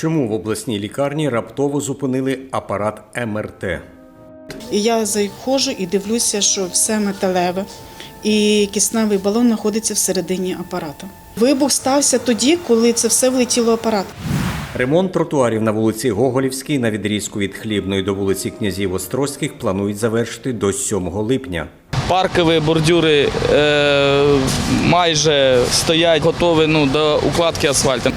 Чому в обласній лікарні раптово зупинили апарат МРТ? І я заходжу і дивлюся, що все металеве, і кисневий балон знаходиться всередині апарата. Вибух стався тоді, коли це все влетіло в апарат. Ремонт тротуарів на вулиці Гоголівській на відрізку від Хлібної до вулиці князів Острозьких планують завершити до 7 липня. Паркові бордюри е, майже стоять готові ну, до укладки асфальту.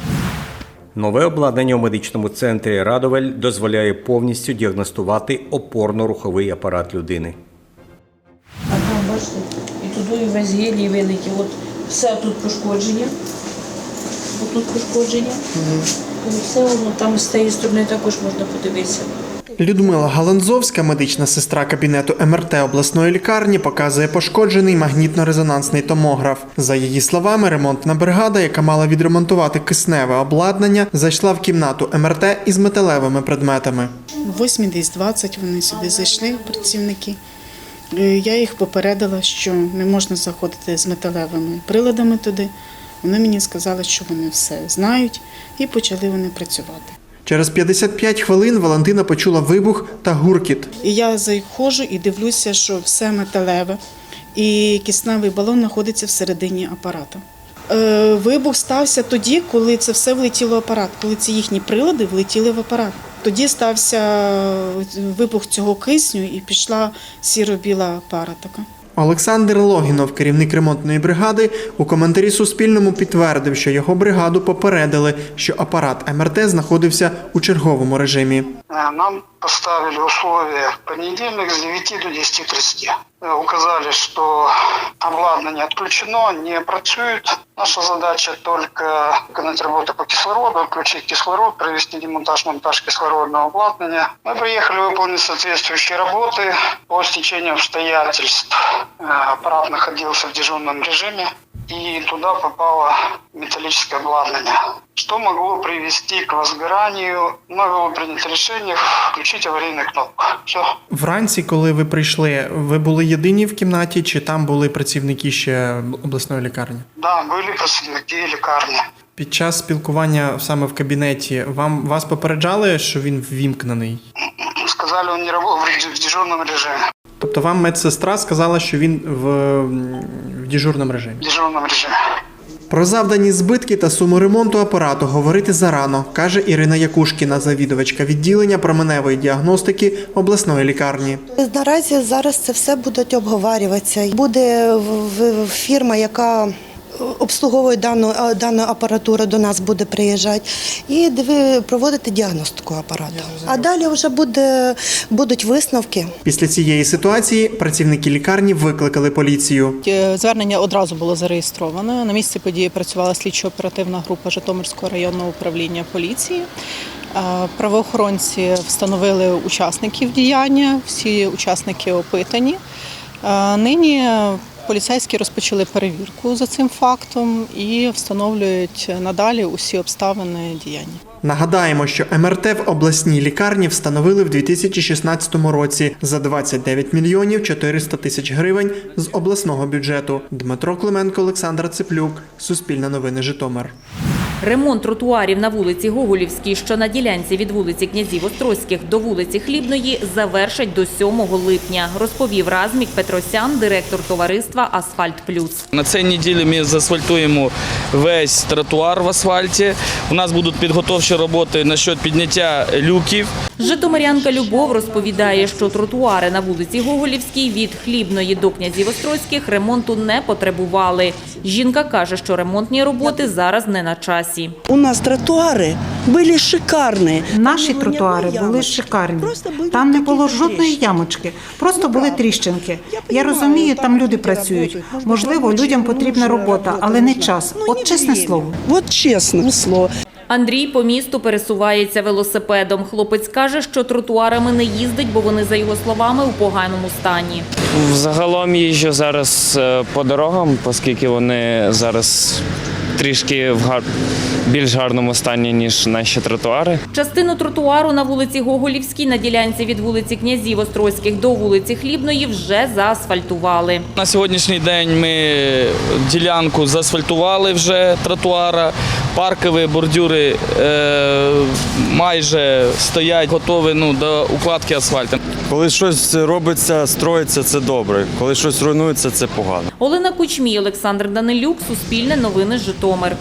Нове обладнання у медичному центрі Радовель дозволяє повністю діагностувати опорно-руховий апарат людини. А там, бачите, і туди і весь гелій великий. От все тут пошкодження. Отут пошкодження. І все воно там з тієї сторони також можна подивитися. Людмила Галанзовська, медична сестра кабінету МРТ обласної лікарні, показує пошкоджений магнітно-резонансний томограф. За її словами, ремонтна бригада, яка мала відремонтувати кисневе обладнання, зайшла в кімнату МРТ із металевими предметами. В 8 десь 20 вони сюди зайшли, працівники. Е, Я їх попередила, що не можна заходити з металевими приладами туди. Вони мені сказали, що вони все знають, і почали вони працювати. Через 55 хвилин Валентина почула вибух та гуркіт. І я заходжу і дивлюся, що все металеве, і кисневий балон знаходиться всередині апарата. Е, вибух стався тоді, коли це все влетіло в апарат, коли ці їхні прилади влетіли в апарат. Тоді стався вибух цього кисню і пішла сіро-біла пара така. Олександр Логінов, керівник ремонтної бригади, у коментарі Суспільному підтвердив, що його бригаду попередили, що апарат МРТ знаходився у черговому режимі. Э, Нам поставили условия понедельник с 9 до 10.30. Э, Указали, что обладнание отключено, не працюет. Наша задача только выполнить работу по кислороду, включить кислород, провести демонтаж-монтаж кислородного обладнания. Мы приехали выполнить соответствующие работы. По стечению обстоятельств э, аппарат находился в дежурном режиме и туда попало металлическое обладнание, что могло привести к возгоранию. Мной было принято решение включить аварийную кнопку. Все. Вранці, коли ви прийшли, ви були єдині в кімнаті, чи там були працівники ще обласної лікарні? Да, были представники лекарни. Під час спілкування саме в кабінеті вам вас попереджали, що він ввімкнений. Сказали, он не работал в дежурном режиме. Тобто вам медсестра сказала, що він в, в дежурному режимі. В дежурном режиме. Про завдані збитки та суму ремонту апарату говорити зарано, каже Ірина Якушкіна, завідувачка відділення променевої діагностики обласної лікарні. Наразі зараз це все будуть обговорюватися. Буде фірма, яка обслуговує дану, дану апаратуру, до нас буде приїжджати і диви, проводити діагностику апарату. А далі вже буде, будуть висновки. Після цієї ситуації працівники лікарні викликали поліцію. Е, Звернення одразу було зареєстровано. На місці події працювала слідчо-оперативна група Житомирського районного управління поліції. Е, Правоохоронці встановили учасників діяння, всі учасники опитані. Е, Нині поліцейські розпочали перевірку за цим фактом і встановлюють надалі усі обставини діяння. Нагадаємо, що МРТ в обласній лікарні встановили в 2016 році за 29 мільйонів 400 тисяч гривень з обласного бюджету. Дмитро Клименко, Олександр Циплюк, Суспільне новини Житомир. Ремонт тротуарів на вулиці Гоголівській, що на ділянці від вулиці Князів Острозьких до вулиці Хлібної, завершать до 7 липня, розповів Размік Петросян, директор товариства Асфальт Плюс. На цій неділі ми заасфальтуємо весь тротуар в асфальті. У нас будуть підготовчі роботи насчет підняття люків. Житомирянка Любов розповідає, що тротуари на вулиці Гоголівській від Хлібної до Князів Острозьких ремонту не потребували. Жінка каже, що ремонтні роботи зараз не на часі. У нас тротуари були шикарні. Наші тротуари були шикарні. Там не було жодної ямочки, просто Ну, були тріщинки. Я розумію, там люди працюють. Можливо, людям потрібна робота, але не час. Ну, От чесне слово. От чесне слово. Андрій по місту пересувається велосипедом. Хлопець каже, що тротуарами не їздить, бо вони, за його словами, у поганому стані. Взагалом їжджу зараз е, по дорогам, оскільки вони зараз трішки в гар... більш гарному стані, ніж наші тротуари. Частину тротуару на вулиці Гоголівській на ділянці від вулиці Князів Острозьких до вулиці Хлібної вже заасфальтували. На сьогоднішній день ми ділянку заасфальтували вже тротуара. Паркові бордюри е, майже стоять готові ну, до укладки асфальту. Коли щось робиться, строїться, це добре. Коли щось руйнується, це погано. Олена Кучмій, Олександр Данилюк, Суспільне новини Житомир.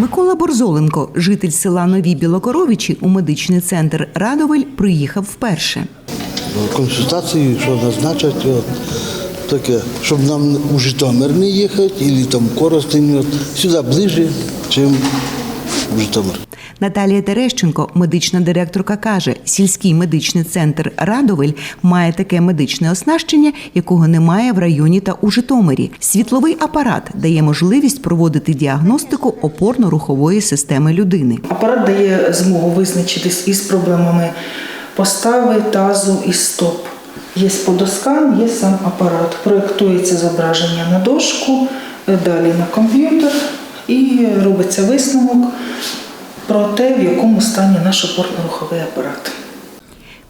Микола Борзоленко, житель села Нові Білокоровичі у медичний центр Радовель, приїхав вперше. консультації, що назначать, таке, щоб нам у Житомир не їхати, або там Коростень, от, сюди ближче, ніж в Житомир. Наталія Терещенко, медична директорка, каже, сільський медичний центр Радовель має таке медичне оснащення, якого немає в районі та у Житомирі. Світловий апарат дає можливість проводити діагностику опорно-рухової системи людини. Апарат дає змогу визначитись із проблемами постави, тазу і стоп. Є подоскан, є сам апарат. Проєктується зображення на дошку, далі на комп'ютер і робиться висновок про те, в якому стані наш опорно-руховий апарат.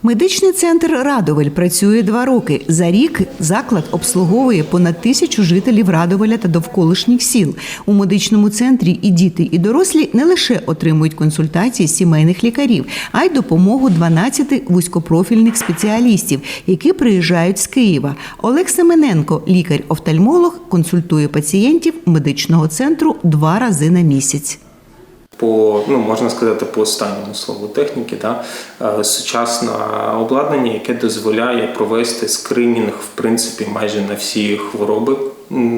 Медичний центр Радовель працює два роки. За рік заклад обслуговує понад тисячу жителів Радовеля та довколишніх сіл. У медичному центрі і діти, і дорослі не лише отримують консультації сімейних лікарів, а й допомогу 12 вузькопрофільних спеціалістів, які приїжджають з Києва. Олег Семененко, лікар-офтальмолог, консультує пацієнтів медичного центру два рази на місяць. По ну можна сказати по останньому слову техніки, да, е, сучасне обладнання, яке дозволяє провести скринінг в принципі майже на всі хвороби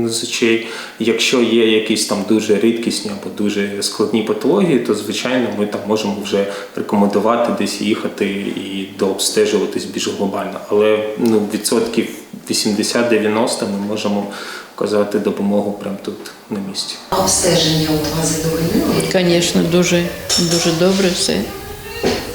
з очей. Якщо є якісь там дуже рідкісні або дуже складні патології, то звичайно ми там можемо вже рекомендувати десь їхати і дообстежуватись більш глобально. Але ну відсотків 80-90 ми можемо оказати допомогу прямо тут на місці. А Обстеження у вас задовольнили? Звісно, дуже, дуже добре все.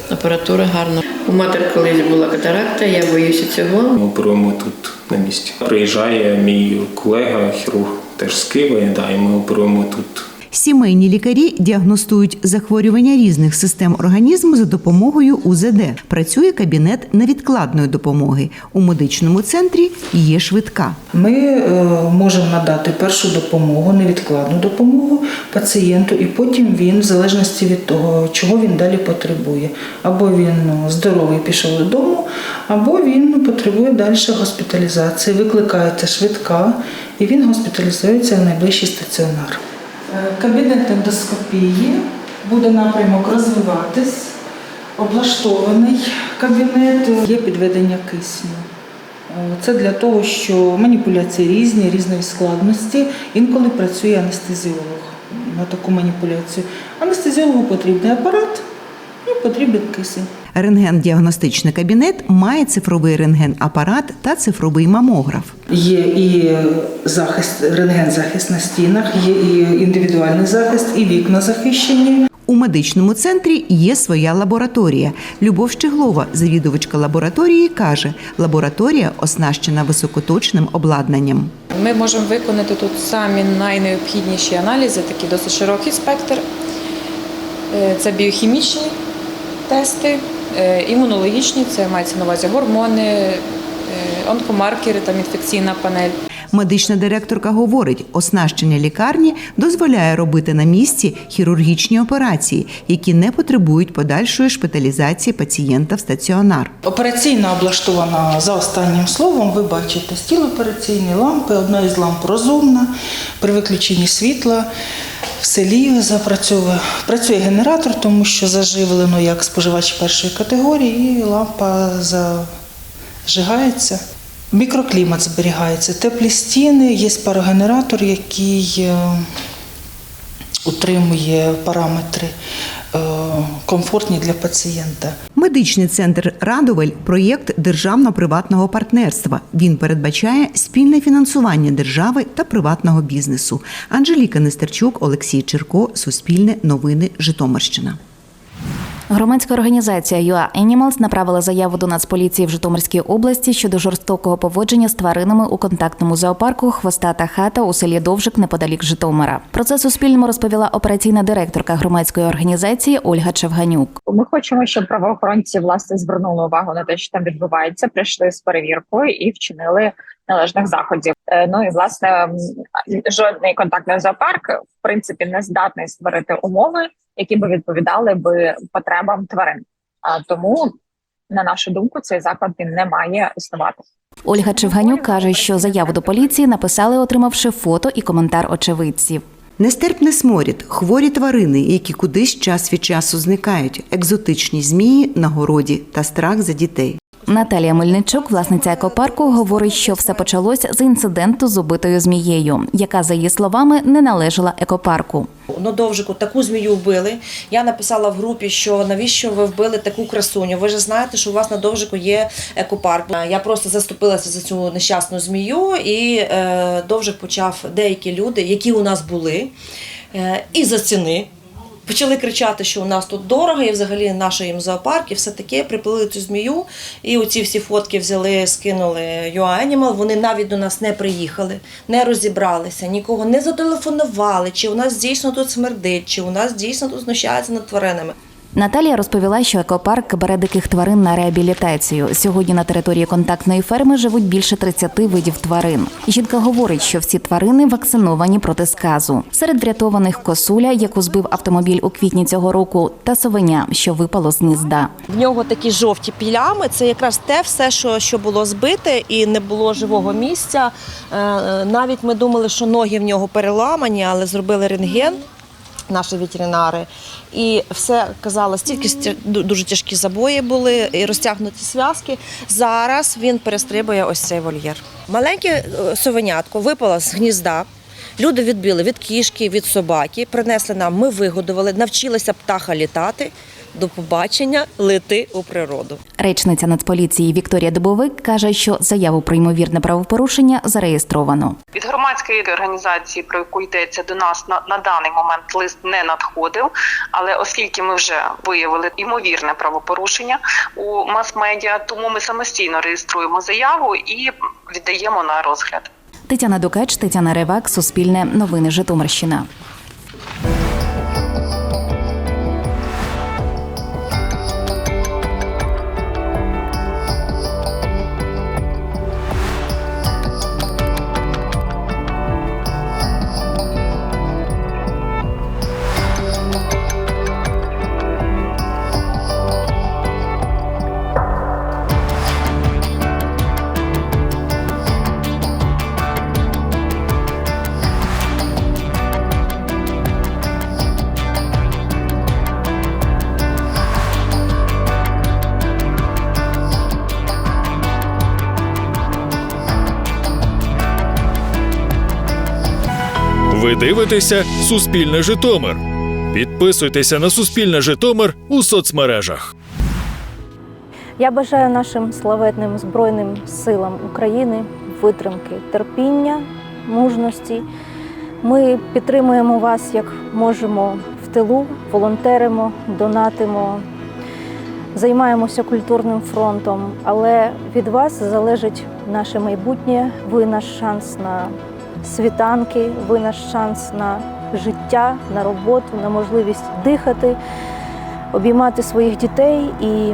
Апаратура гарна. У матері колись була катаракта, я боюся цього. Ми оперуємо тут на місці. Приїжджає мій колега, хірург теж з Києва, да, і ми оперуємо тут Сімейні лікарі діагностують захворювання різних систем організму за допомогою УЗД. Працює кабінет невідкладної допомоги. У медичному центрі є швидка. Ми е, можемо надати першу допомогу, невідкладну допомогу пацієнту, і потім він, в залежності від того, чого він далі потребує, або він ну, здоровий пішов додому, або він потребує далі госпіталізації. Викликається швидка, і він госпіталізується в найближчий стаціонар. Е, Кабінет ендоскопії буде напрямок розвиватись, облаштований кабінет, є підведення кисню. Е, Це для того, що маніпуляції різні, різної складності. Інколи працює анестезіолог на таку маніпуляцію. Анестезіологу потрібний апарат і потрібен кисень. Рентген-діагностичний кабінет має цифровий рентген-апарат та цифровий мамограф. Є і захист, рентген-захист на стінах, є і індивідуальний захист, і вікна захищені. У медичному центрі є своя лабораторія. Любов Щеглова, завідувачка лабораторії, каже, лабораторія оснащена високоточним обладнанням. Ми можемо виконати тут самі найнеобхідніші аналізи, такий досить широкий спектр. Е, Це біохімічні тести, імунологічні, це мається на увазі гормони, е, онкомаркери, там інфекційна панель. Медична директорка говорить, оснащення лікарні дозволяє робити на місці хірургічні операції, які не потребують подальшої шпиталізації пацієнта в стаціонар. Операційна облаштована за останнім словом. Ви бачите стіл операційні лампи. Одна із ламп розумна. При виключенні світла в селі запрацьовує працює генератор, тому що заживлено як споживач першої категорії, і лампа зажигається. Мікроклімат зберігається, теплі стіни, є парогенератор, який е, утримує параметри е, комфортні для пацієнта. Медичний центр Радовель проєкт державно-приватного партнерства. Він передбачає спільне фінансування держави та приватного бізнесу. Анжеліка Нестерчук, Олексій Черко, Суспільне новини, Житомирщина. Громадська організація UA Animals направила заяву до Нацполіції в Житомирській області щодо жорстокого поводження з тваринами у контактному зоопарку Хвостата хата у селі Довжик неподалік Житомира. Про це Суспільному розповіла операційна директорка громадської організації Ольга Чевганюк. Ми хочемо, щоб правоохоронці власне звернули увагу на те, що там відбувається, прийшли з перевіркою і вчинили належних заходів. Е, Ну і власне жодний контактний зоопарк в принципі не здатний створити умови, які би відповідали би потребам тварин. А тому, на нашу думку, цей заклад він не має існувати. Ольга Чевганюк каже, що заяву до поліції написали, отримавши фото і коментар очевидців. Нестерпний сморід, хворі тварини, які кудись час від часу зникають, екзотичні змії на городі та страх за дітей. Наталія Мельничук, власниця екопарку, говорить, що все почалося з інциденту з убитою змією, яка, за її словами, не належала екопарку. На довжику таку змію вбили. Я написала в групі, що навіщо ви вбили таку красуню? Ви ж знаєте, що у вас на довжику є екопарк. Я просто заступилася за цю нещасну змію, і е, довжик почав деякі люди, які у нас були, е, і за ціни. Почали кричати, що у нас тут дорого, і взагалі наш їм зоопарк, і все таке. Приплили цю змію, і оці всі фотки взяли, скинули UA Animal. Вони навіть до нас не приїхали, не розібралися, нікого не зателефонували, чи у нас дійсно тут смердить, чи у нас дійсно тут знущаються над тваринами. Наталія розповіла, що екопарк бере диких тварин на реабілітацію. Сьогодні на території контактної ферми живуть більше 30 видів тварин. Жінка говорить, що всі тварини вакциновані проти сказу. Серед врятованих косуля, яку збив автомобіль у квітні цього року, та совеня, що випало з гнізда. В нього такі жовті плями. Це якраз те все, що, що було збите, і не було живого місця. Е, Навіть ми думали, що ноги в нього переламані, але зробили рентген. Наші ветеринари, і все казалось, тільки дуже тяжкі забої були і розтягнуті зв'язки. Зараз він перестрибує ось цей вольєр. Маленьке е, совенятко випало з гнізда. Люди відбили від кішки, від собаки, принесли нам, ми вигодували, навчилися птаха літати. До побачення, лети у природу. Речниця Нацполіції Вікторія Дубовик каже, що заяву про ймовірне правопорушення зареєстровано. Від громадської організації, про яку йдеться до нас на, на даний момент лист не надходив. Але оскільки ми вже виявили ймовірне правопорушення у мас-медіа, тому ми самостійно реєструємо заяву і віддаємо на розгляд. Тетяна Дукач, Тетяна Ревак, Суспільне, Новини Житомирщина. Дивитеся Суспільне Житомир. Підписуйтеся на Суспільне Житомир у соцмережах. Я бажаю нашим славетним Збройним силам України витримки, терпіння, мужності. Ми підтримуємо вас як можемо в тилу, волонтеримо, донатимо, займаємося культурним фронтом, але від вас залежить наше майбутнє. Ви наш шанс на світанки, ви наш шанс на життя, на роботу, на можливість дихати, обіймати своїх дітей. І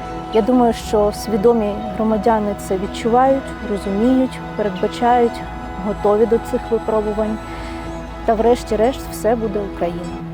Я думаю, що свідомі громадяни це відчувають, розуміють, передбачають, готові до цих випробувань. Та врешті-решт все буде Україна.